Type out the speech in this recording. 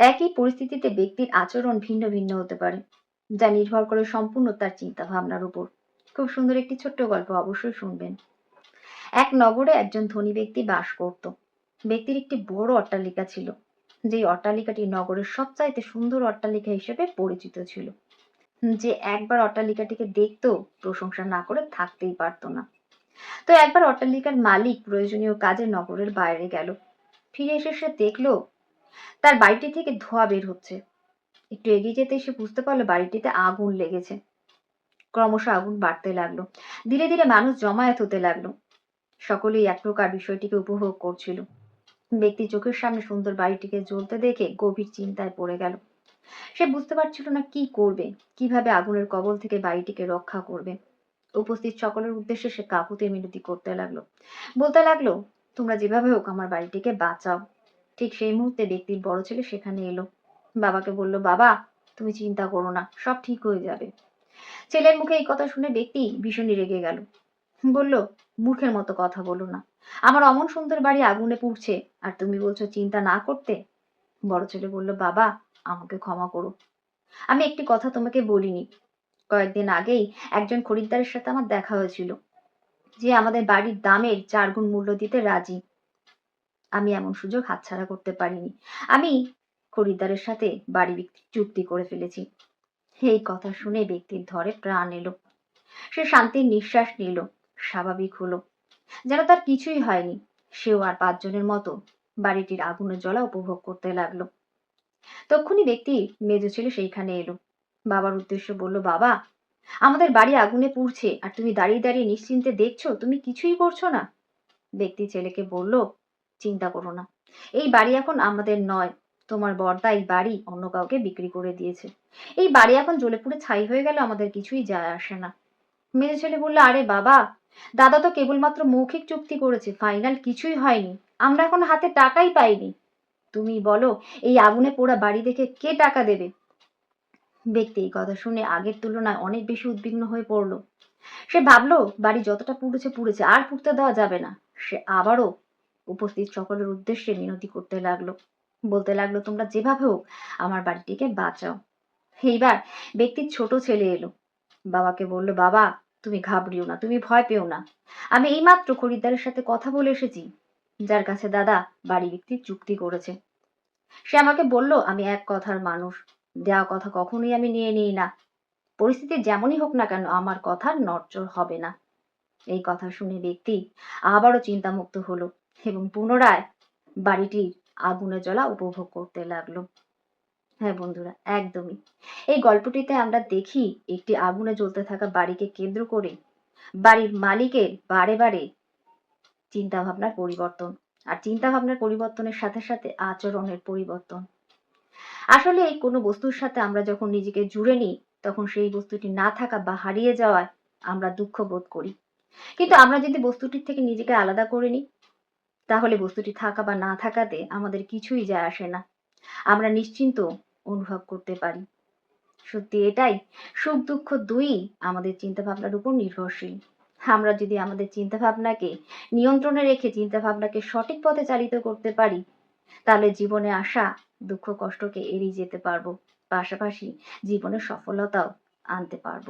একই পরিস্থিতিতে ব্যক্তির আচরণ ভিন্ন ভিন্ন হতে পারে, যা নির্ভর করে সম্পূর্ণ তার চিন্তা ভাবনার উপর। খুব সুন্দর একটি ছোট্ট গল্প, অবশ্যই শুনবেন। এক নগরে একজন ধনী ব্যক্তি বাস করত। ব্যক্তির একটি বড় অট্টালিকা ছিল, যেই অট্টালিকাটি নগরের সবচাইতে সুন্দর অট্টালিকা হিসেবে পরিচিত ছিল। যে একবার অট্টালিকাটিকে দেখতো, প্রশংসা না করে থাকতেই পারতো না। তো একবার অট্টালিকার মালিক প্রয়োজনীয় কাজে নগরের বাইরে গেল। ফিরে এসে সে দেখল তার বাড়িটি থেকে ধোঁয়া বের হচ্ছে। একটু এগিয়ে যেতে সে বুঝতে পারল বাড়িটিতে আগুন লেগেছে। ক্রমশ আগুন বাড়তে লাগল। ধীরে ধীরে মানুষ জমায়েত হতে লাগল। সকলেই এক প্রকার বিষয়টিকে উপভোগ করছিল। ব্যক্তি চোখের সামনে সুন্দর বাড়িটিকে জ্বলতে দেখে গভীর চিন্তায় পড়ে গেল। সে বুঝতে পারছিল না কি করবে, কীভাবে আগুনের কবল থেকে বাড়িটিকে রক্ষা করবে। উপস্থিত সকলের উদ্দেশ্যে সে কাকুতে মিনতি করতে লাগল। বলতে লাগল, তোমরা যেভাবে হোক আমার বাড়িটিকে বাঁচাও। ঠিক সেই মুহূর্তে ব্যক্তির বড় ছেলে সেখানে এলো। বাবাকে বলল, বাবা, তুমি চিন্তা করো না, সব ঠিক হয়ে যাবে। ছেলের মুখে এই কথা শুনে ব্যক্তি ভীষণই রেগে গেল। বলল, মূর্খের মতো কথা বলো না। আমার অমন সুন্দর বাড়ি আগুনে পুড়ছে, আর তুমি বলছো চিন্তা না করতে? বড় ছেলে বলল, বাবা, আমাকে ক্ষমা করো। আমি একটি কথা তোমাকে বলিনি। কয়েকদিন আগেই একজন খরিদ্দারের সাথে আমার দেখা হয়েছিল। যে আমাদের বাড়ির দামের চার গুণ মূল্য দিতে রাজি। আমি এমন সুযোগ হাতছাড়া করতে পারিনি। আমি খরিদ্দারের সাথে বাড়ি বিক্রি চুক্তি করে ফেলেছি। এই কথা শুনে ব্যক্তির ধরে প্রাণ এলো। সে শান্তির নিঃশ্বাস নিল, স্বাভাবিক হলো। যেন তার কিছুই হয়নি, সেও আর পাঁচজনের মতো বাড়িটির আগুনের জ্বলা উপভোগ করতে লাগল। তক্ষুনি ব্যক্তি মেজ ছিল সেইখানে এলো। বাবার উদ্দেশ্য বলল, বাবা, আমাদের বাড়ি আগুনে পুড়ছে, আর তুমি দাঁড়িয়ে দাঁড়িয়ে নিশ্চিন্তে দেখছ, তুমি কিছুই করছ না? ব্যক্তি ছেলেকে বলল চিন্তা করো না। এই বাড়ি এখন আমাদের নয়। তোমার বর্দা এই বাড়ি অন্য কাউকে বিক্রি করে দিয়েছে। এই বাড়ি এখন জ্বলে পুড়ে ছাই হয়ে গেল আমাদের কিছুই যায় আসে না। মেয়ে ছেলে বলল, আরে বাবা, দাদা তো কেবলমাত্র মৌখিক চুক্তি করেছে, ফাইনাল কিছুই হয়নি। আমরা এখন হাতে টাকাই পাইনি। তুমি বলো, এই আগুনে পোড়া বাড়ি দেখে কে টাকা দেবে? ব্যক্তি এই কথা শুনে আগের তুলনায় অনেক বেশি উদ্বিগ্ন হয়ে পড়ল। সে ভাবলো, বাড়ি যতটা পুড়েছে পুড়েছে, আর পুড়তে দেওয়া যাবে না। সে আবারও উপস্থিত সকলের উদ্দেশ্যে মিনতি করতে লাগল। বলতে লাগল, তোমরা যেভাবে হোক আমার বাড়িটিকে বাঁচাও। এইবার ব্যক্তির ছোট ছেলে এলো। বাবাকে বলল, বাবা, তুমি ঘাবড়িও না, তুমি ভয় পেও না। আমি এইমাত্র খরিদ্দারের সাথে কথা বলে এসেছি, যার কাছে দাদা বাড়ি বিক্রির চুক্তি করেছে। সে আমাকে বলল, আমি এক কথার মানুষ, দেওয়া কথা কখনোই আমি নিয়ে নিই না। পরিস্থিতি যেমনই হোক না কেন, আমার কথার নড়চড় হবে না। এই কথা শুনে ব্যক্তি আবারও চিন্তামুক্ত হলো। এবং পুনরায় বাড়িটির আগুনে জ্বলা উপভোগ করতে লাগল। হ্যাঁ বন্ধুরা, একদমই। এই গল্পটিতে আমরা দেখি একটি আগুনে জ্বলতে থাকা বাড়িকে কেন্দ্র করে বাড়ির মালিকের বারে বারে চিন্তা ভাবনার পরিবর্তন আর চিন্তা ভাবনার পরিবর্তনের সাথে সাথে আচরণের পরিবর্তন। আসলে এই কোনো বস্তুর সাথে আমরা যখন নিজেকে জুড়ে নিই, তখন সেই বস্তুটি না থাকা বা হারিয়ে যাওয়ায় আমরা দুঃখ বোধ করি। কিন্তু আমরা যদি বস্তুটির থেকে নিজেকে আলাদা করে নিই তাহলে বস্তুটি থাকা বা না থাকাতে আমাদের কিছুই যায় আসে না। আমরা নিশ্চিন্ত অনুভব করতে পারি। সত্যি এটাই, সুখ দুঃখ দুই আমাদের চিন্তা ভাবনার উপর নির্ভরশীল। আমরা যদি আমাদের চিন্তা ভাবনাকে নিয়ন্ত্রণে রেখে চিন্তা ভাবনাকে সঠিক পথে চালিত করতে পারি, তাহলে জীবনে আসা দুঃখ কষ্টকে এড়িয়ে যেতে পারব। পাশাপাশি জীবনে সফলতাও আনতে পারব।